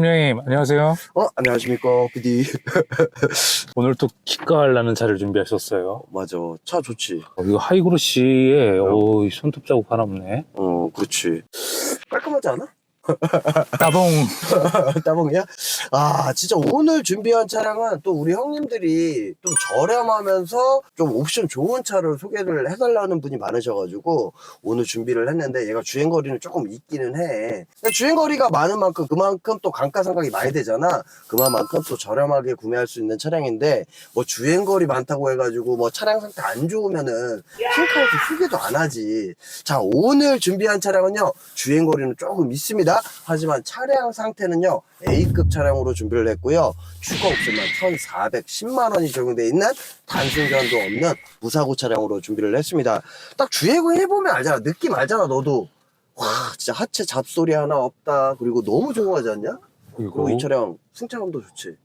팀장님 안녕하세요. 어, 안녕하십니까, PD. 오늘 또 기가하려는 차를 준비하셨어요. 맞아. 차 좋지. 어, 이거 하이그로시에 어, 이 손톱 자국 하나 없네. 어, 그렇지. 깔끔하지 않아? 따봉. 따봉이야? 아, 진짜 오늘 준비한 차량은 또 우리 형님들이 좀 저렴하면서 좀 옵션 좋은 차를 소개를 해달라는 분이 많으셔가지고 오늘 준비를 했는데 얘가 주행거리는 조금 있기는 해. 주행거리가 많은 만큼 그만큼 또 감가상각이 많이 되잖아. 그만큼 또 저렴하게 구매할 수 있는 차량인데 뭐 주행거리 많다고 해가지고 뭐 차량 상태 안 좋으면은 킹카에서 소개도 안 하지. 자, 오늘 준비한 차량은요, 주행거리는 조금 있습니다. 하지만 차량 상태는요, A급 차량으로 준비를 했고요. 추가 옵션만 1,410만 원이 적용되어 있는 단순 견도 없는 무사고 차량으로 준비를 했습니다. 딱 주행을 해보면 알잖아. 느낌 알잖아, 너도. 와, 진짜 하체 잡소리 하나 없다. 그리고 너무 조용하지 않냐? 그리고 이 차량 승차감도 좋지.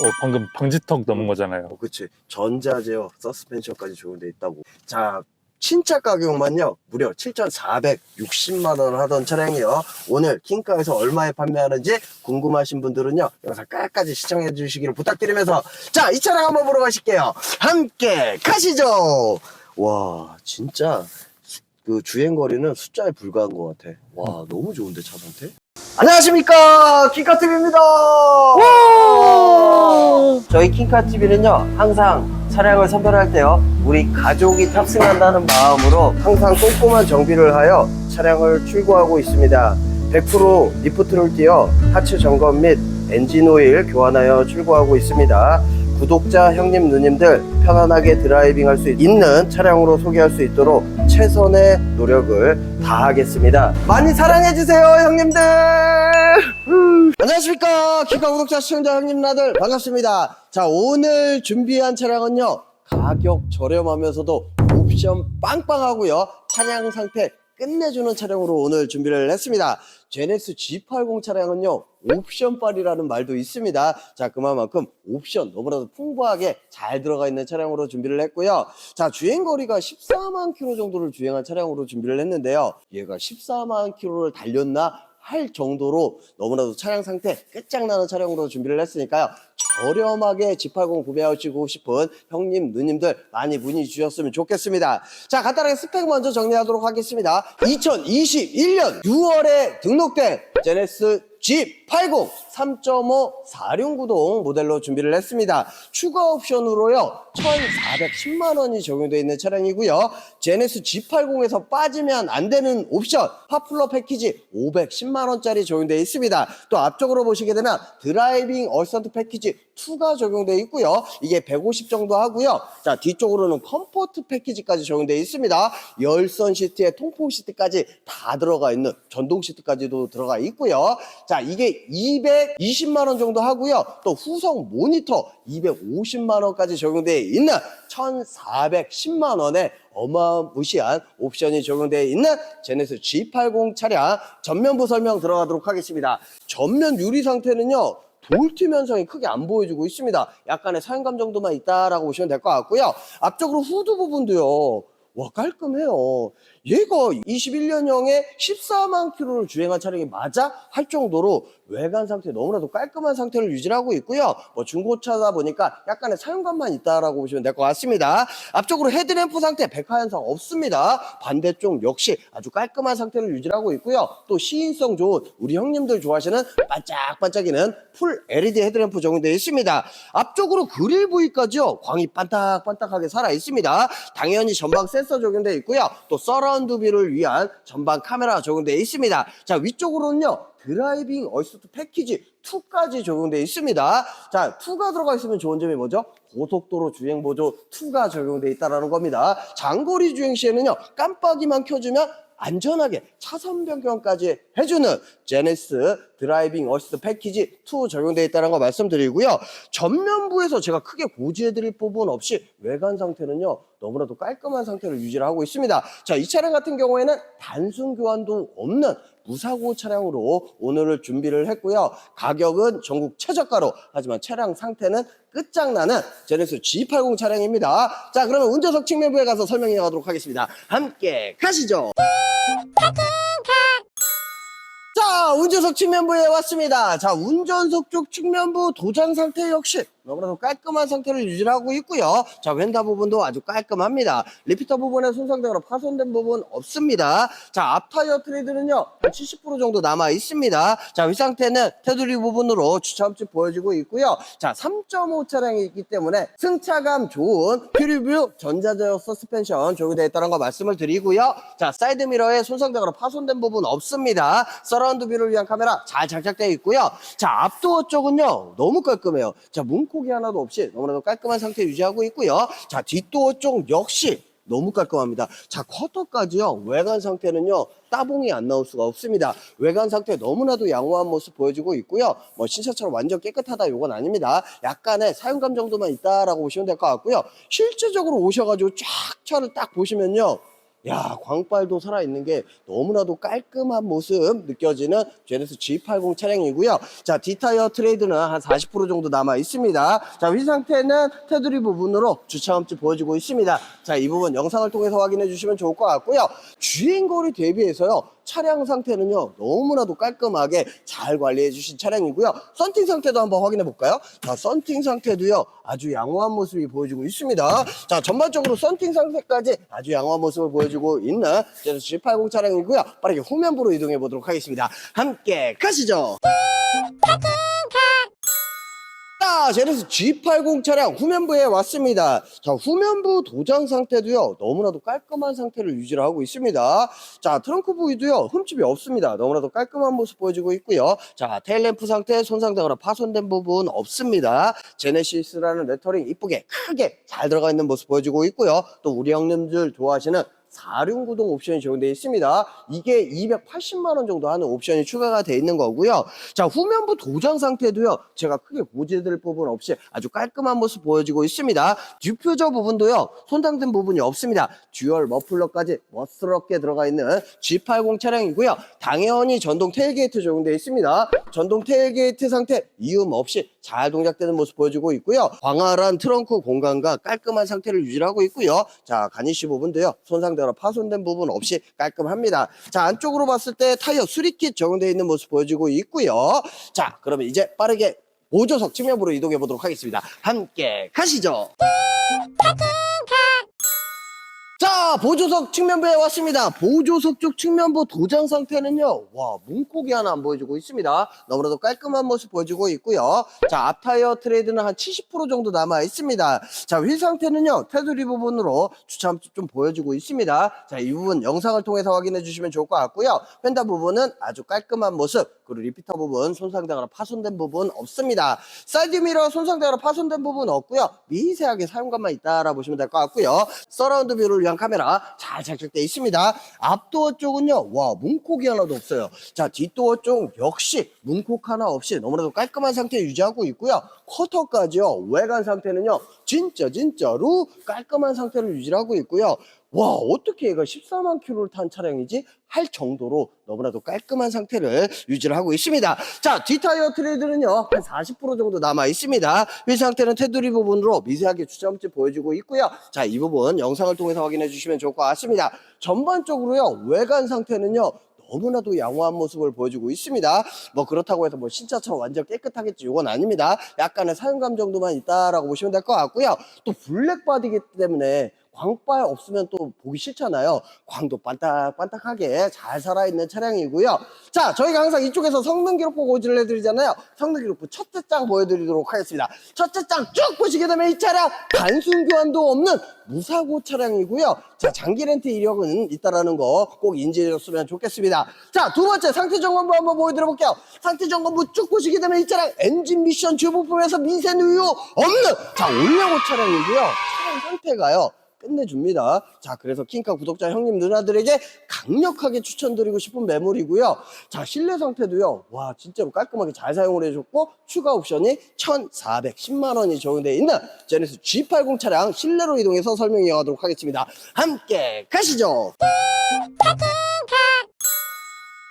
어, 방금 방지턱 넘은 거잖아요. 어, 그치. 전자제어 서스펜션까지 적용돼 있다고. 자, 신차 가격만요, 무려 7,460만 원 하던 차량이요. 오늘 킹카에서 얼마에 판매하는지 궁금하신 분들은요, 영상 끝까지 시청해 주시기를 부탁드리면서, 자, 이 차량 한번 보러 가실게요. 함께 가시죠! 와, 진짜, 수- 그 주행 거리는 숫자에 불과한 것 같아. 와, 너무 좋은데, 차 상태? 안녕하십니까! 킹카TV입니다! 저희 킹카TV는요 항상 차량을 선별할 때요 우리 가족이 탑승한다는 마음으로 항상 꼼꼼한 정비를 하여 차량을 출고하고 있습니다. 100% 리프트를 띄어 하체 점검 및 엔진 오일 교환하여 출고하고 있습니다 구독자 형님 누님들 편안하게 드라이빙 할 수 있는 차량으로 소개할 수 있도록 최선의 노력을 다하겠습니다. 많이 사랑해주세요, 형님들! 음. 안녕하십니까. 키카 구독자 시청자 형님 나들 반갑습니다. 자, 오늘 준비한 차량은요. 가격 저렴하면서도 옵션 빵빵하고요. 차량 상태 끝내주는 차량으로 오늘 준비를 했습니다. 제네스 G80 차량은요, 옵션빨이라는 말도 있습니다. 자, 그만큼 옵션 너무나도 풍부하게 잘 들어가 있는 차량으로 준비를 했고요. 자, 주행거리가 14만 킬로 정도를 주행한 차량으로 준비를 했는데요. 얘가 14만 킬로를 달렸나? 할 정도로 너무나도 차량 상태 끝장나는 차량으로 준비를 했으니까요. 저렴하게 G80 구매하시고 싶은 형님, 누님들 많이 문의 주셨으면 좋겠습니다. 자, 간단하게 스펙 먼저 정리하도록 하겠습니다. 2021년 6월에 등록된 제네스 G80 3.5 4륜구동 모델로 준비를 했습니다. 추가 옵션으로요. 1,410만 원이 적용되어 있는 차량이고요. 제네스 G80에서 빠지면 안 되는 옵션 파플러 패키지 510만 원짜리 적용되어 있습니다. 또 앞쪽으로 보시게 되면 드라이빙 얼선트 패키지 2가 적용되어 있고요. 이게 150 정도 하고요. 자, 뒤쪽으로는 컴포트 패키지까지 적용되어 있습니다. 열선 시트에 통풍 시트까지 다 들어가 있는 전동 시트까지도 들어가 있고요. 자, 이게 220만 원 정도 하고요. 또 후성 모니터 250만 원까지 적용되어 있는 1,410만 원에 어마무시한 옵션이 적용되어 있는 제네스 G80 차량 전면부 설명 들어가도록 하겠습니다. 전면 유리 상태는요. 돌팀 현상이 크게 안 보여주고 있습니다. 약간의 사용감 정도만 있다라고 보시면 될 것 같고요. 앞쪽으로 후드 부분도요. 와 깔끔해요. 얘가 21년형에 14만 킬로를 주행한 차량이 맞아 할 정도로 외관 상태 너무나도 깔끔한 상태를 유지하고 있고요. 뭐 중고차다 보니까 약간의 사용감만 있다라고 보시면 될 것 같습니다. 앞쪽으로 헤드램프 상태 백화 현상 없습니다. 반대쪽 역시 아주 깔끔한 상태를 유지하고 있고요. 또 시인성 좋은 우리 형님들 좋아하시는 반짝반짝이는 풀 LED 헤드램프 적용되어 있습니다. 앞쪽으로 그릴 부위까지요. 광이 반딱반딱하게 살아 있습니다. 당연히 전방 센서 적용되어 있고요. 또 서라운드 뷰를 위한 전방 카메라 적용되어 있습니다. 자 위쪽으로는요. 드라이빙 어시스트 패키지 2까지 적용되어 있습니다. 자, 2가 들어가 있으면 좋은 점이 뭐죠? 고속도로 주행 보조 2가 적용되어 있다는 겁니다. 장거리 주행 시에는요, 깜빡이만 켜주면 안전하게 차선 변경까지 해주는 제네스 드라이빙 어시스트 패키지 2 적용되어 있다는 거 말씀드리고요. 전면부에서 제가 크게 고지해드릴 부분 없이 외관 상태는요, 너무나도 깔끔한 상태를 유지를 하고 있습니다. 자, 이 차량 같은 경우에는 단순 교환도 없는 무사고 차량으로 오늘을 준비를 했고요. 가격은 전국 최저가로 하지만 차량 상태는 끝장나는 제네스 G80 차량입니다. 자, 그러면 운전석 측면부에 가서 설명해 가도록 하겠습니다. 함께 가시죠. 자, 운전석 측면부에 왔습니다. 자, 운전석 쪽 측면부 도장 상태 역시 너무나도 깔끔한 상태를 유지하고 있고요. 자, 왼다 부분도 아주 깔끔합니다. 리피터 부분에 손상되거나 파손된 부분 없습니다. 자, 앞 타이어 트레이드는요, 한 70% 정도 남아 있습니다. 자, 위 상태는 테두리 부분으로 주차함집 보여지고 있고요. 자, 3.5 차량이 있기 때문에 승차감 좋은 퓨리뷰 전자제어 서스펜션 적용되어 있다는 거 말씀을 드리고요. 자, 사이드 미러에 손상되거나 파손된 부분 없습니다. 서라운드 뷰를 위한 카메라 잘 장착되어 있고요. 자, 앞도어 쪽은요, 너무 깔끔해요. 자, 문콕 이 하나도 없이 너무나도 깔끔한 상태 유지하고 있고요. 자, 뒷도어 쪽 역시 너무 깔끔합니다. 자, 쿼터까지요. 외관 상태는요. 따봉이 안 나올 수가 없습니다. 외관 상태 너무나도 양호한 모습 보여주고 있고요. 뭐 신차처럼 완전 깨끗하다 요건 아닙니다. 약간의 사용감 정도만 있다라고 보시면 될 것 같고요. 실제적으로 오셔가지고 쫙 차를 딱 보시면요. 야, 광빨도 살아있는 게 너무나도 깔끔한 모습 느껴지는 제네스 G80 차량이고요. 자, D타이어 트레이드는 한 40% 정도 남아 있습니다. 자, 위 상태는 테두리 부분으로 주차함집 보여주고 있습니다. 자, 이 부분 영상을 통해서 확인해 주시면 좋을 것 같고요. 주행거리 대비해서요. 차량 상태는요 너무나도 깔끔하게 잘 관리해 주신 차량이고요. 썬팅 상태도 한번 확인해 볼까요? 자 썬팅 상태도요 아주 양호한 모습이 보여지고 있습니다. 자 전반적으로 썬팅 상태까지 아주 양호한 모습을 보여주고 있는 제네스 G80 차량이고요. 빠르게 후면부로 이동해 보도록 하겠습니다. 함께 가시죠 자, 제네스 G80 차량 후면부에 왔습니다. 자, 후면부 도장 상태도요, 너무나도 깔끔한 상태를 유지를 하고 있습니다. 자, 트렁크 부위도요, 흠집이 없습니다. 너무나도 깔끔한 모습 보여지고 있고요. 자, 테일램프 상태 손상되거나 파손된 부분 없습니다. 제네시스라는 레터링 이쁘게 크게 잘 들어가 있는 모습 보여지고 있고요. 또 우리 형님들 좋아하시는 4륜구동 옵션이 적용되어 있습니다. 이게 280만 원 정도 하는 옵션이 추가가 되어 있는 거고요. 자, 후면부 도장 상태도요. 제가 크게 고지해드릴 부분 없이 아주 깔끔한 모습 보여지고 있습니다. 듀퓨저 부분도요. 손상된 부분이 없습니다. 듀얼 머플러까지 멋스럽게 들어가 있는 G80 차량이고요. 당연히 전동 테일게이트 적용되어 있습니다. 전동 테일게이트 상태 이음 없이 잘 동작되는 모습 보여주고 있고요. 광활한 트렁크 공간과 깔끔한 상태를 유지하고 있고요. 자, 가니쉬 부분도요. 손상되거나 파손된 부분 없이 깔끔합니다. 자, 안쪽으로 봤을 때 타이어 수리킷 적용되어 있는 모습 보여주고 있고요. 자, 그러면 이제 빠르게 보조석 측면부로 이동해 보도록 하겠습니다. 함께 가시죠. 자, 보조석 측면부에 왔습니다. 보조석 쪽 측면부 도장 상태는요, 와, 문콕이 하나 안 보여주고 있습니다. 너무나도 깔끔한 모습 보여주고 있고요. 자, 앞 타이어 트레이드는 한 70% 정도 남아 있습니다. 자, 휠 상태는요, 테두리 부분으로 주차함집 좀 보여주고 있습니다. 자, 이 부분 영상을 통해서 확인해 주시면 좋을 것 같고요. 펜다 부분은 아주 깔끔한 모습, 그리고 리피터 부분 손상되거나 파손된 부분 없습니다. 사이드 미러 손상되거나 파손된 부분 없고요. 미세하게 사용감만 있다라고 보시면 될 것 같고요. 서라운드 뷰를 위한 카메라 잘 장착되어 있습니다. 앞도어 쪽은요, 와, 문콕이 하나도 없어요. 자, 뒷도어 쪽 역시 문콕 하나 없이 너무나도 깔끔한 상태 유지하고 있고요. 커터까지요, 외관 상태는요, 진짜, 진짜로 깔끔한 상태를 유지하고 있고요. 와, 어떻게 얘가 14만 킬로를 탄 차량이지? 할 정도로 너무나도 깔끔한 상태를 유지를 하고 있습니다. 자, 뒷타이어 트레이드는요, 한 40% 정도 남아 있습니다. 휠 상태는 테두리 부분으로 미세하게 주점집 보여주고 있고요. 자, 이 부분 영상을 통해서 확인해 주시면 좋을 것 같습니다. 전반적으로요, 외관 상태는요, 너무나도 양호한 모습을 보여주고 있습니다. 뭐 그렇다고 해서 뭐 신차처럼 완전 깨끗하겠지 이건 아닙니다. 약간의 사용감 정도만 있다라고 보시면 될 것 같고요. 또 블랙 바디기 때문에 광빨 없으면 또 보기 싫잖아요. 광도 반딱반딱하게 잘 살아있는 차량이고요. 자, 저희가 항상 이쪽에서 성능 기록부 고지를 해드리잖아요. 성능 기록부 첫째 장 보여드리도록 하겠습니다. 첫째 장 쭉 보시게 되면 이 차량 단순 교환도 없는 무사고 차량이고요. 자, 장기 렌트 이력은 있다라는 거 꼭 인지해 줬으면 좋겠습니다. 자, 두 번째 상태 점검부 한번 보여드려 볼게요. 상태 점검부 쭉 보시게 되면 이 차량 엔진 미션 주부품에서 미세 누유 없는 자, 올려고 차량이고요. 차량 상태가요. 끝내줍니다. 자, 그래서 킹카 구독자 형님 누나들에게 강력하게 추천드리고 싶은 매물이고요. 자, 실내 상태도요. 와, 진짜로 깔끔하게 잘 사용을 해줬고 추가 옵션이 1,410만 원이 적용되어 있는 제네스 G80 차량 실내로 이동해서 설명 이어가도록 하겠습니다. 함께 가시죠.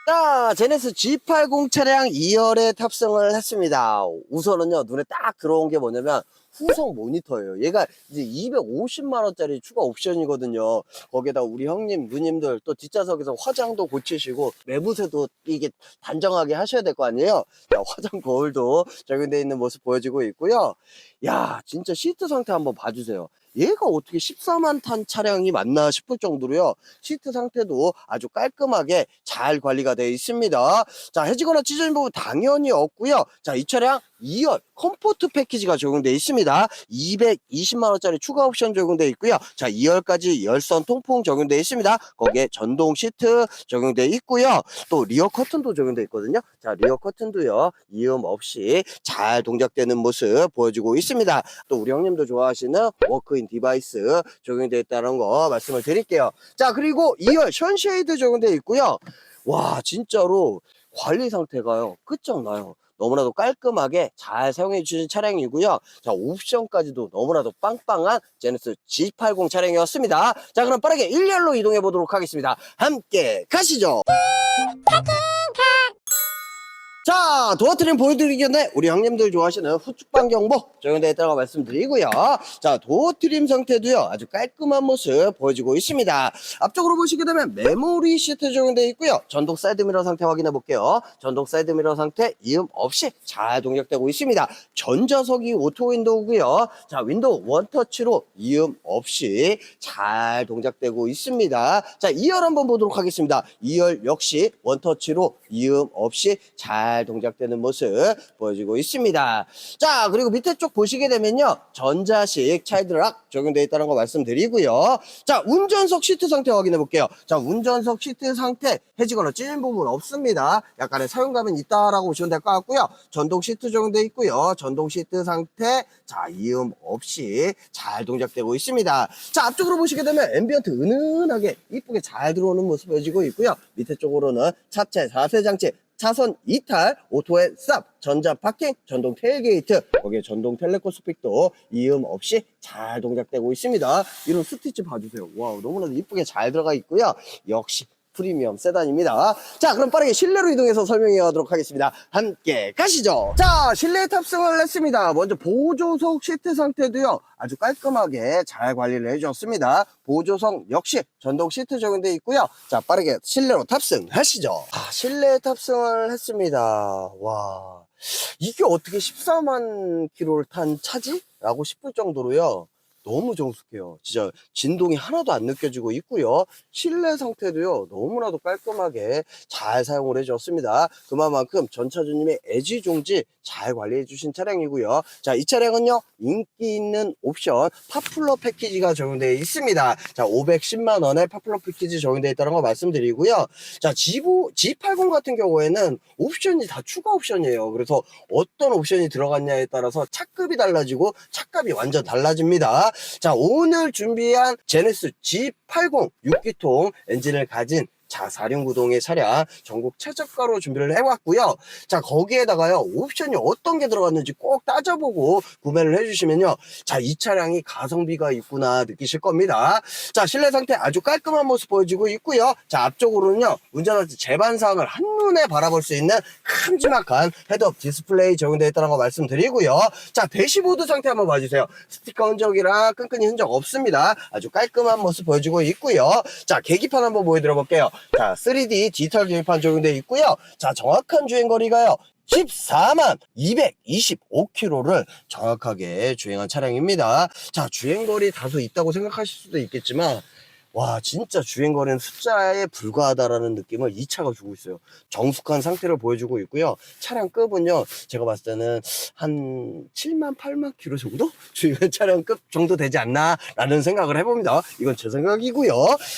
자, 제네스 G80 차량 2열에 탑승을 했습니다. 우선은요, 눈에 딱 들어온 게 뭐냐면, 후속 모니터예요. 얘가 이제 250만 원짜리 추가 옵션이거든요. 거기에다 우리 형님, 누님들 또 뒷좌석에서 화장도 고치시고, 매부새도 이게 단정하게 하셔야 될 거 아니에요? 자, 화장 거울도 적용되어 있는 모습 보여지고 있고요. 야, 진짜 시트 상태 한번 봐주세요. 얘가 어떻게 14만 탄 차량이 맞나 싶을 정도로요. 시트 상태도 아주 깔끔하게 잘 관리가 되어 있습니다. 자, 해지거나 찢어진 부분 당연히 없고요. 자, 이 차량 2열 컴포트 패키지가 적용되어 있습니다. 220만원짜리 추가 옵션 적용되어 있고요. 자, 2열까지 열선 통풍 적용되어 있습니다. 거기에 전동 시트 적용되어 있고요. 또 리어 커튼도 적용되어 있거든요. 자, 리어 커튼도요. 이음 없이 잘 동작되는 모습 보여주고 있습니다. 또 우리 형님도 좋아하시는 워크인 디바이스 적용되어 있다는 거 말씀을 드릴게요. 자, 그리고 2열 션쉐이드 적용되어 있고요. 와, 진짜로 관리 상태가요. 끝장나요. 너무나도 깔끔하게 잘 사용해 주신 차량이고요. 자, 옵션까지도 너무나도 빵빵한 제네스 G80 차량이었습니다. 자, 그럼 빠르게 1열로 이동해 보도록 하겠습니다. 함께 가시죠. 자, 도어트림 보여드리기 전에 우리 형님들 좋아하시는 후측방 경보 적용되어 있다고 말씀드리고요. 자, 도어트림 상태도요, 아주 깔끔한 모습 보여지고 있습니다. 앞쪽으로 보시게 되면 메모리 시트 적용되어 있고요. 전동 사이드미러 상태 확인해 볼게요. 전동 사이드미러 상태 이음 없이 잘 동작되고 있습니다. 전자석이 오토 윈도우고요. 자, 윈도우 원터치로 이음 없이 잘 동작되고 있습니다. 자, 2열 한번 보도록 하겠습니다. 2열 역시 원터치로 이음 없이 잘 동작되는 모습 보여지고 있습니다. 자, 그리고 밑에 쪽 보시게 되면요. 전자식 차이드락 적용되어 있다는 거 말씀드리고요. 자, 운전석 시트 상태 확인해 볼게요. 자, 운전석 시트 상태 해지거나 찔린 부분 없습니다. 약간의 사용감은 있다라고 보시면 될 것 같고요. 전동 시트 적용되어 있고요. 전동 시트 상태 자, 이음 없이 잘 동작되고 있습니다. 자, 앞쪽으로 보시게 되면 앰비언트 은은하게 이쁘게 잘 들어오는 모습 보여지고 있고요. 밑에 쪽으로는 차체 자세 장치 차선 이탈, 오토의 쌉, 전자 파킹, 전동 테일게이트, 거기에 전동 텔레코 스픽도 이음 없이 잘 동작되고 있습니다. 이런 스티치 봐주세요. 와, 너무나도 이쁘게 잘 들어가 있고요. 역시 프리미엄 세단입니다. 자, 그럼 빠르게 실내로 이동해서 설명해 가도록 하겠습니다. 함께 가시죠. 자, 실내 탑승을 했습니다. 먼저 보조석 시트 상태도요. 아주 깔끔하게 잘 관리를 해줬습니다. 보조석 역시 전동 시트 적용되어 있고요. 자, 빠르게 실내로 탑승하시죠. 아, 실내 탑승을 했습니다. 와, 이게 어떻게 14만 킬로를 탄 차지? 라고 싶을 정도로요. 너무 정숙해요. 진짜 진동이 하나도 안 느껴지고 있고요. 실내 상태도요. 너무나도 깔끔하게 잘 사용을 해줬습니다. 그만큼 전차주님의 애지중지 잘 관리해 주신 차량이고요. 자, 이 차량은요. 인기 있는 옵션 파플러 패키지가 적용되어 있습니다. 자, 510만 원의 파플러 패키지 적용되어 있다는 거 말씀드리고요. 자, G5, G80 같은 경우에는 옵션이 다 추가 옵션이에요. 그래서 어떤 옵션이 들어갔냐에 따라서 차급이 달라지고 차값이 완전 달라집니다. 자, 오늘 준비한 제네스 G80 6기통 엔진을 가진 자, 4륜구동의 차량 전국 최저가로 준비를 해왔고요. 자, 거기에다가요, 옵션이 어떤 게 들어갔는지 꼭 따져보고 구매를 해주시면요. 자, 이 차량이 가성비가 있구나 느끼실 겁니다. 자, 실내 상태 아주 깔끔한 모습 보여지고 있고요. 자, 앞쪽으로는요, 운전할 때 제반상을 한눈에 바라볼 수 있는 큼지막한 헤드업 디스플레이 적용되어 있다는 거 말씀드리고요. 자, 대시보드 상태 한번 봐주세요. 스티커 흔적이랑 끈끈이 흔적 없습니다. 아주 깔끔한 모습 보여지고 있고요. 자, 계기판 한번 보여드려 볼게요. 자, 3D 디지털 계기판 적용되어 있고요. 자, 정확한 주행 거리가요. 14만 225km를 정확하게 주행한 차량입니다. 자, 주행거리 다소 있다고 생각하실 수도 있겠지만, 와, 진짜 주행거리는 숫자에 불과하다라는 느낌을 이 차가 주고 있어요. 정숙한 상태를 보여주고 있고요. 차량 급은요, 제가 봤을 때는 한 7만, 8만 킬로 정도? 주행한 차량 급 정도 되지 않나라는 생각을 해봅니다. 이건 제 생각이고요.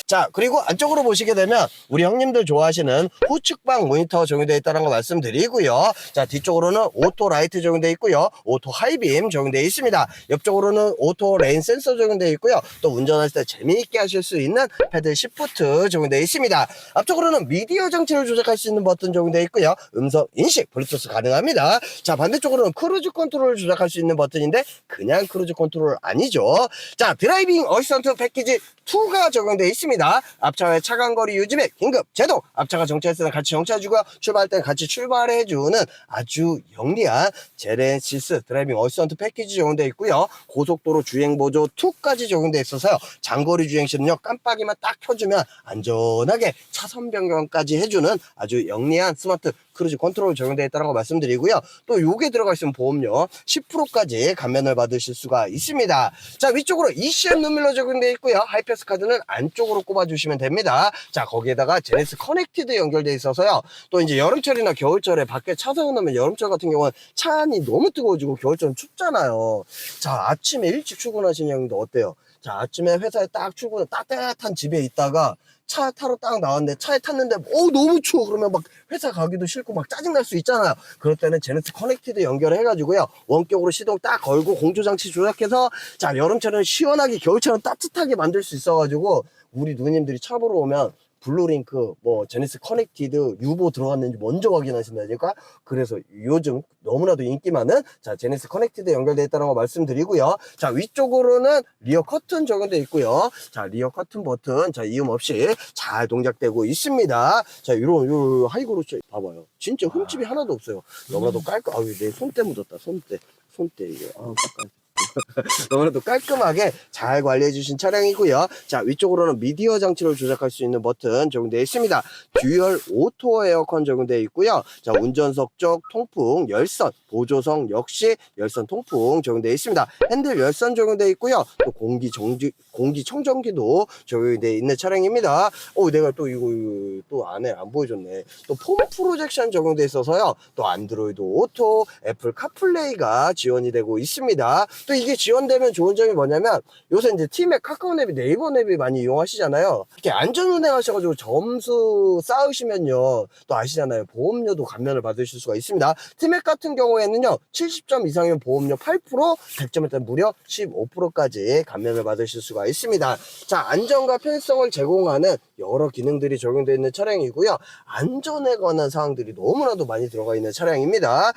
자, 그리고 안쪽으로 보시게 되면 우리 형님들 좋아하시는 후측방 모니터 적용되어 있다는 거 말씀드리고요. 자, 뒤쪽으로는 오토 라이트 적용되어 있고요. 오토 하이빔 적용되어 있습니다. 옆쪽으로는 오토 레인 센서 적용되어 있고요. 또 운전할 때 재미있게 하실 수 있는 있는 패들 시프트 적용되어 있습니다. 앞쪽으로는 미디어 장치를 조작할 수 있는 버튼 적용되어 있고요. 음성 인식, 블루투스 가능합니다. 자, 반대쪽으로는 크루즈 컨트롤을 조작할 수 있는 버튼인데 그냥 크루즈 컨트롤 아니죠. 자, 드라이빙 어시스턴트 패키지 2가 적용되어 있습니다. 앞차의 차간거리 유지 및 긴급 제동, 앞차가 정차했을 때는 같이 정차해주고요. 출발할 때는 같이 출발해주는 아주 영리한 제네시스 드라이빙 어시스턴트 패키지 적용되어 있고요. 고속도로 주행보조 2까지 적용되어 있어서요. 장거리 주행 시는요 깜 빡이만 딱 켜주면 안전하게 차선 변경까지 해주는 아주 영리한 스마트 크루즈 컨트롤 적용되어 있다는 거 말씀드리고요. 또 요게 들어가 있으면 보험료 10%까지 감면을 받으실 수가 있습니다. 자 위쪽으로 ECM 눈밀러 적용되어 있고요. 하이패스 카드는 안쪽으로 꼽아주시면 됩니다. 자 거기에다가 제네스 커넥티드 연결되어 있어서요. 또 이제 여름철이나 겨울철에 밖에 차 세워 놓으면 여름철 같은 경우는 차 안이 너무 뜨거워지고 겨울철은 춥잖아요. 자 아침에 일찍 출근하시는 형도 어때요? 자 아침에 회사에 딱 출근 따뜻한 집에 있다가 차 타러 딱 나왔는데 차에 탔는데 어 너무 추워. 그러면 막 회사 가기도 싫고 막 짜증 날 수 있잖아요. 그럴 때는 제네스 커넥티드 연결해 가지고요. 원격으로 시동 딱 걸고 공조 장치 조작해서 자 여름철은 시원하게 겨울철은 따뜻하게 만들 수 있어 가지고 우리 누님들이 차 보러 오면 블루링크, 뭐 제네스 커넥티드, 유보 들어갔는지 먼저 확인하신다니까. 그래서 요즘 너무나도 인기 많은 자 제네스 커넥티드 연결되어 있다는 거 말씀드리고요. 자 위쪽으로는 리어 커튼 적용되어 있고요. 자 리어 커튼 버튼 자 이음 없이 잘 동작되고 있습니다. 자 이런 요 하이그로 봐봐요. 진짜 흠집이 하나도 없어요. 너무나도 깔끔. 아유 내 손때 묻었다. 손때 손때 이게 아 깜깜. 너무나도 깔끔하게 잘 관리해 주신 차량이고요. 자, 위쪽으로는 미디어 장치를 조작할 수 있는 버튼 적용되어 있습니다. 듀얼 오토 에어컨 적용되어 있고요. 자, 운전석 쪽 통풍, 열선, 보조석 역시 열선 통풍 적용되어 있습니다. 핸들 열선 적용되어 있고요. 또 공기 정지, 공기 청정기도 적용되어 있는 차량입니다. 어, 내가 또 이거, 이거 또 안에 안 보여줬네. 또 폼 프로젝션 적용되어 있어서요. 또 안드로이드 오토, 애플 카플레이가 지원이 되고 있습니다. 또 이게 지원되면 좋은 점이 뭐냐면 요새 이제 티맵, 카카오 앱이 네이버 앱이 많이 이용하시잖아요. 이렇게 안전 운행 하셔가지고 점수 쌓으시면요. 또 아시잖아요. 보험료도 감면을 받으실 수가 있습니다. 티맵 같은 경우에 는요. 70점 이상이면 보험료 8%, 100점일 때 무려 15%까지 감면을 받으실 수가 있습니다. 자, 안전과 편의성을 제공하는 여러 기능들이 적용되어 있는 차량이고요. 안전에 관한 사항들이 너무나도 많이 들어가 있는 차량입니다.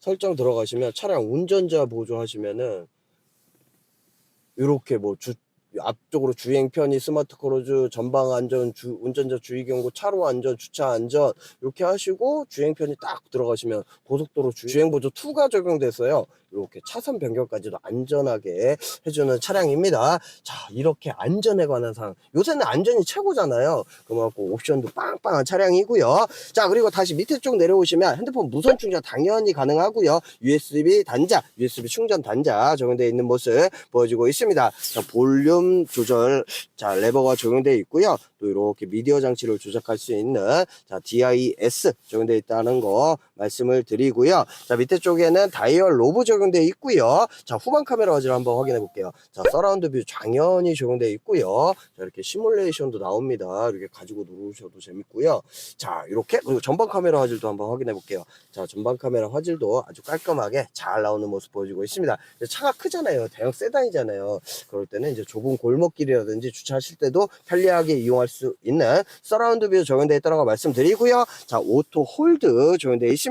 설정 들어가시면 차량 운전자 보조 하시면은 이렇게 뭐 주, 앞쪽으로 주행 편의, 스마트 크루즈, 전방 안전, 주, 운전자 주의 경고, 차로 안전, 주차 안전 이렇게 하시고 주행 편의 딱 들어가시면 고속도로 주, 주행 보조 2가 적용돼서요. 이렇게 차선 변경까지도 안전하게 해주는 차량입니다. 자, 이렇게 안전에 관한 사항. 요새는 안전이 최고잖아요. 그만큼 옵션도 빵빵한 차량이고요. 자, 그리고 다시 밑에 쪽 내려오시면 핸드폰 무선 충전 당연히 가능하고요. USB 단자, USB 충전 단자 적용되어 있는 모습 보여주고 있습니다. 자, 볼륨 조절, 자, 레버가 적용되어 있고요. 또 이렇게 미디어 장치를 조작할 수 있는 자, DIS 적용되어 있다는 거 말씀을 드리고요. 자, 밑에 쪽에는 다이얼 로브 적용되어 있고요. 자, 후방 카메라 화질 한번 확인해 볼게요. 자, 서라운드 뷰 당연히 적용되어 있고요. 자, 이렇게 시뮬레이션도 나옵니다. 이렇게 가지고 누르셔도 재밌고요. 자, 이렇게 그리고 전방 카메라 화질도 한번 확인해 볼게요. 자, 전방 카메라 화질도 아주 깔끔하게 잘 나오는 모습 보여주고 있습니다. 차가 크잖아요. 대형 세단이잖아요. 그럴 때는 이제 좁은 골목길이라든지 주차하실 때도 편리하게 이용할 수 있는 서라운드 뷰 적용되어 있다는 거 말씀드리고요. 자, 오토 홀드 적용되어 있습니다.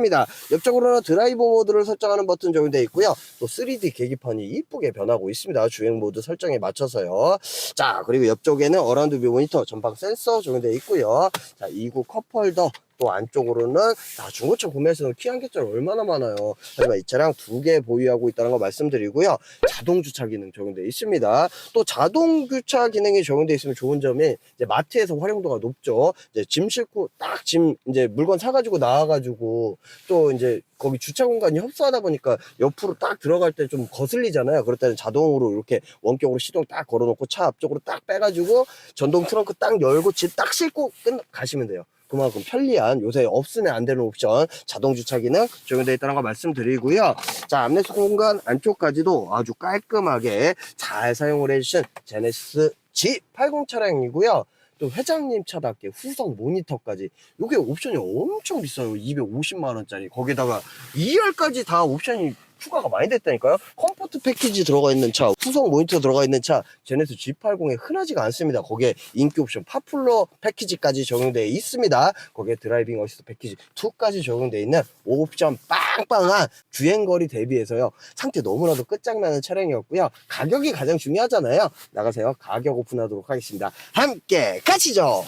옆쪽으로는 드라이브 모드를 설정하는 버튼 적용되어 있고요. 또 3D 계기판이 이쁘게 변하고 있습니다. 주행 모드 설정에 맞춰서요. 자, 그리고 옆쪽에는 어라운드 뷰 모니터 전방 센서 적용되어 있고요. 자, 2구 컵홀더 또 안쪽으로는 아, 중고차 구매에서는 키한 개짜리 얼마나 많아요. 하지만 이 차량 두 개 보유하고 있다는 거 말씀드리고요. 자동 주차 기능 적용되어 있습니다. 또 자동 주차 기능이 적용되어 있으면 좋은 점이 이제 마트에서 활용도가 높죠. 이제 짐 싣고 딱 짐 이제 물건 사가지고 나와가지고 또 이제 거기 주차 공간이 협소하다 보니까 옆으로 딱 들어갈 때 좀 거슬리잖아요. 그럴 때는 자동으로 이렇게 원격으로 시동 딱 걸어놓고 차 앞쪽으로 딱 빼가지고 전동 트렁크 딱 열고 짐딱 싣고 끝 가시면 돼요. 그만큼 편리한 요새 없으면 안 되는 옵션 자동 주차 기능 적용되어 있다는 거 말씀드리고요. 자 암내수 공간 안쪽까지도 아주 깔끔하게 잘 사용을 해주신 제네시스 G80 차량이고요. 또 회장님 차답게 후성 모니터까지 이게 옵션이 엄청 비싸요 250만 원짜리 거기다가 2열까지 다 옵션이 추가가 많이 됐다니까요. 컴포트 패키지 들어가 있는 차, 후속 모니터 들어가 있는 차, 제네스 G80에 흔하지가 않습니다. 거기에 인기 옵션 파플러 패키지까지 적용되어 있습니다. 거기에 드라이빙 어시스트 패키지 2까지 적용되어 있는 옵션 빵빵한 주행거리 대비해서요. 상태 너무나도 끝장나는 차량이었고요. 가격이 가장 중요하잖아요. 나가세요. 가격 오픈하도록 하겠습니다. 함께 가시죠.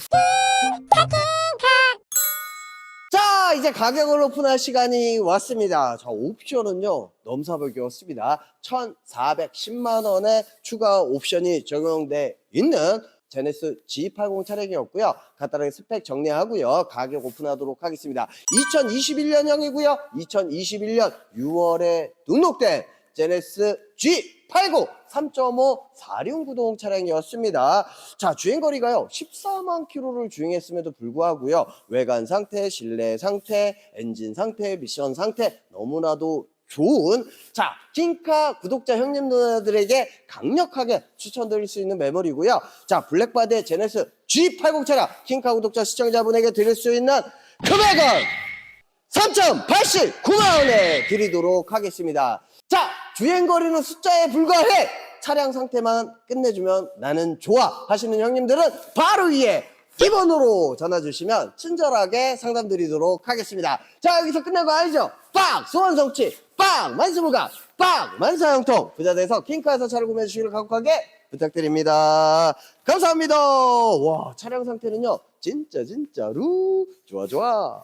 자, 이제 가격을 오픈할 시간이 왔습니다. 자, 옵션은요, 넘사벽이었습니다. 1,410만 원의 추가 옵션이 적용돼 있는 제네스 G80 차량이었고요. 간단하게 스펙 정리하고요. 가격 오픈하도록 하겠습니다. 2021년형이고요. 2021년 6월에 등록된 제네스 G80 3.5 4륜구동 차량이었습니다. 자, 주행거리가요, 14만 킬로를 주행했음에도 불구하고요, 외관 상태, 실내 상태, 엔진 상태, 미션 상태, 너무나도 좋은, 자, 킹카 구독자 형님 누나들에게 강력하게 추천드릴 수 있는 메모리고요. 자, 블랙바디의 제네스 G80 차량, 킹카 구독자 시청자분에게 드릴 수 있는 금액은 3.89만 원에 드리도록 하겠습니다. 자, 주행거리는 숫자에 불과해! 차량 상태만 끝내주면 나는 좋아! 하시는 형님들은 바로 위에 2번으로 전화 주시면 친절하게 상담 드리도록 하겠습니다. 자, 여기서 끝난 거 알죠? 빵! 소원 성취! 빵! 만수무강! 빵! 만사형통! 부자대에서 킹카에서 차를 구매해 주시기를 간곡하게 부탁드립니다. 감사합니다. 와, 차량 상태는요, 진짜, 진짜로 좋아, 좋아.